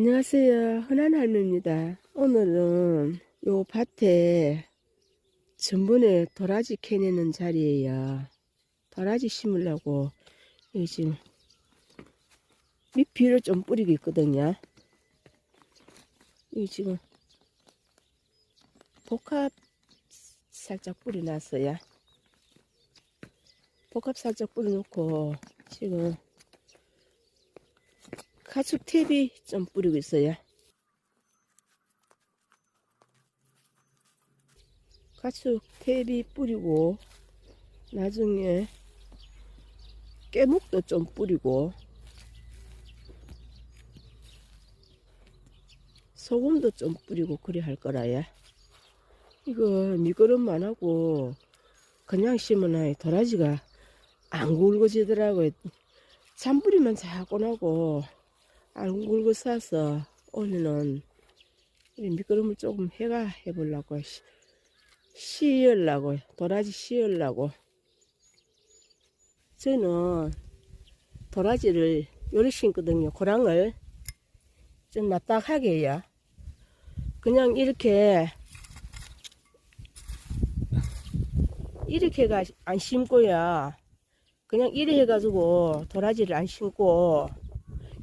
안녕하세요. 흔한 할매입니다. 오늘은 요 밭에 전번에 도라지 캐내는 자리에요. 도라지 심으려고 여기 지금 밑비를 좀 뿌리고 있거든요. 여기 지금 복합 살짝 뿌려놨어요. 복합 살짝 뿌려놓고 지금 가축 탭이 좀 뿌리고 있어요. 가축 탭이 뿌리고 나중에 깨묵도 좀 뿌리고 소금도 좀 뿌리고 그래 할 거라야. 이거 미끄럼만 하고 그냥 심으나 도라지가 안 굵어지더라고요. 잔뿌리만 자꾸 나고 안 굵어 싸서 오늘은 이 미끄럼을 조금 해가 해보려고 시- 씌우려고 도라지 씌우려고. 저는 도라지를 요리 심거든요. 고랑을 좀 납작하게 해요 그냥 이렇게 이렇게가 안 심고요 그냥 이래 해가지고 도라지를 안 심고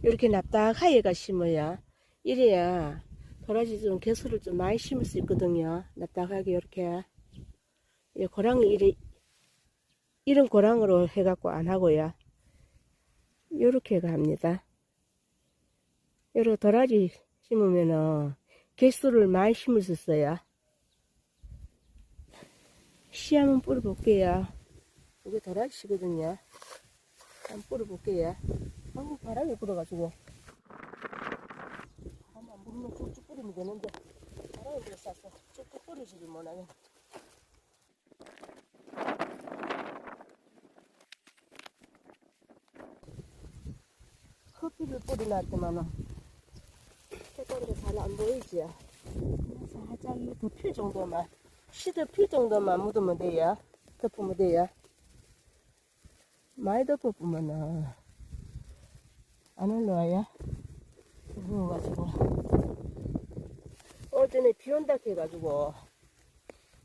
이렇게 납작하게가 심어야. 이래야 도라지 좀 개수를 좀 많이 심을 수 있거든요. 납작하게 이렇게. 이 고랑을 이래 이런 고랑으로 해갖고 안 하고요. 요렇게 합니다. 요렇게 도라지 심으면은 개수를 많이 심을 수 있어요. 씨 한번 뿌려볼게요. 이게 도라지거든요. 한번 뿌려볼게요 아우 바람이 불어가지고. 한번 물면 쭉쭉 뿌리면 되는데 바람이 불어서 쭉쭉 뿌리지를 못하네 커피를 뿌려놨더만은 색깔이 잘안 보이지? 살짝 이 덮일 정도만 시덮일 정도만 묻으면 돼요. 덮으면 돼요. 많이 덮어보면은 안 올라와요? 그래가지고. 어제는 비 온다 해가지고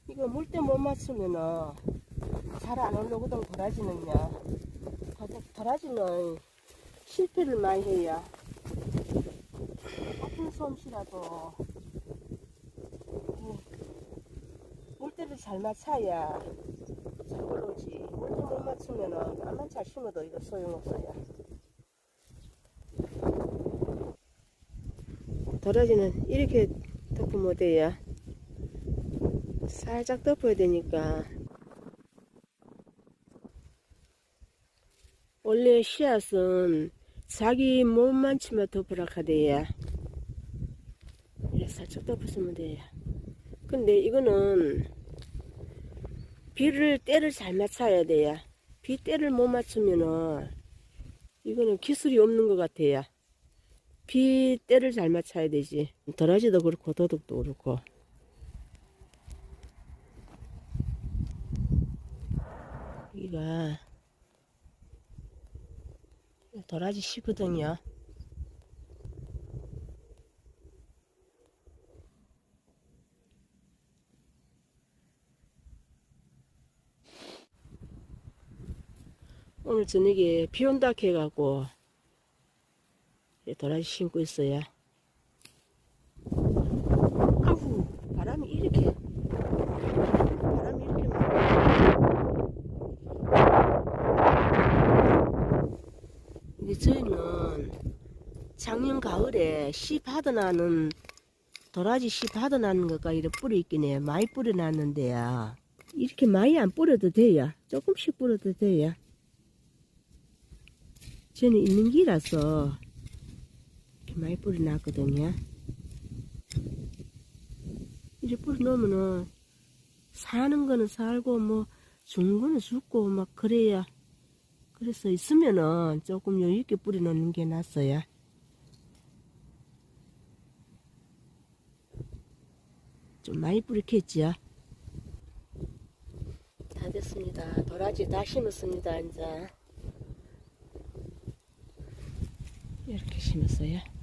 이거 물때 못 맞추면은 잘 안 올라오거든 도라지는요 도- 도라지는 실패를 많이 해요. 같은 솜씨라도. 이 물때를 잘 맞춰야 잘 올라오지. 물때 못 맞추면은 암만 잘 심어도 이거 소용없어요 도라지는 이렇게 덮으면 돼요. 살짝 덮어야 되니까. 원래 씨앗은 자기 몸만 치면 덮으라. 이렇게 살짝 덮으시면 돼요. 근데 이거는 비를 때를 잘 맞춰야 돼요. 비 때를 못 맞추면은 이거는 기술이 없는 것 같아요. 비 때를 잘 맞춰야 되지. 도라지도 그렇고 도둑도 그렇고. 여기가 도라지 씨거든요. 오늘 저녁에 비 온다 해갖고 예, 도라지 심고 있어요. 아우 바람이 이렇게 바람이 이렇게. 근데 저희는 작년 가을에 씨 받아나는 도라지 씨 받아나는 것과 이렇게 뿌려 있긴 해 많이 뿌려놨는데요. 이렇게 많이 안 뿌려도 돼요. 조금씩 뿌려도 돼요. 저는 있는 기라서 이렇게 많이 뿌려놨거든요. 이렇게 뿌려놓으면은 사는 거는 살고 뭐 죽는 거는 죽고 막 그래야 그래서 있으면은 조금 여유 있게 뿌려놓는 게 낫어요. 좀 많이 뿌리겠지요. 다 됐습니다. 도라지 다 심었습니다. 이제 이렇게 심었어요.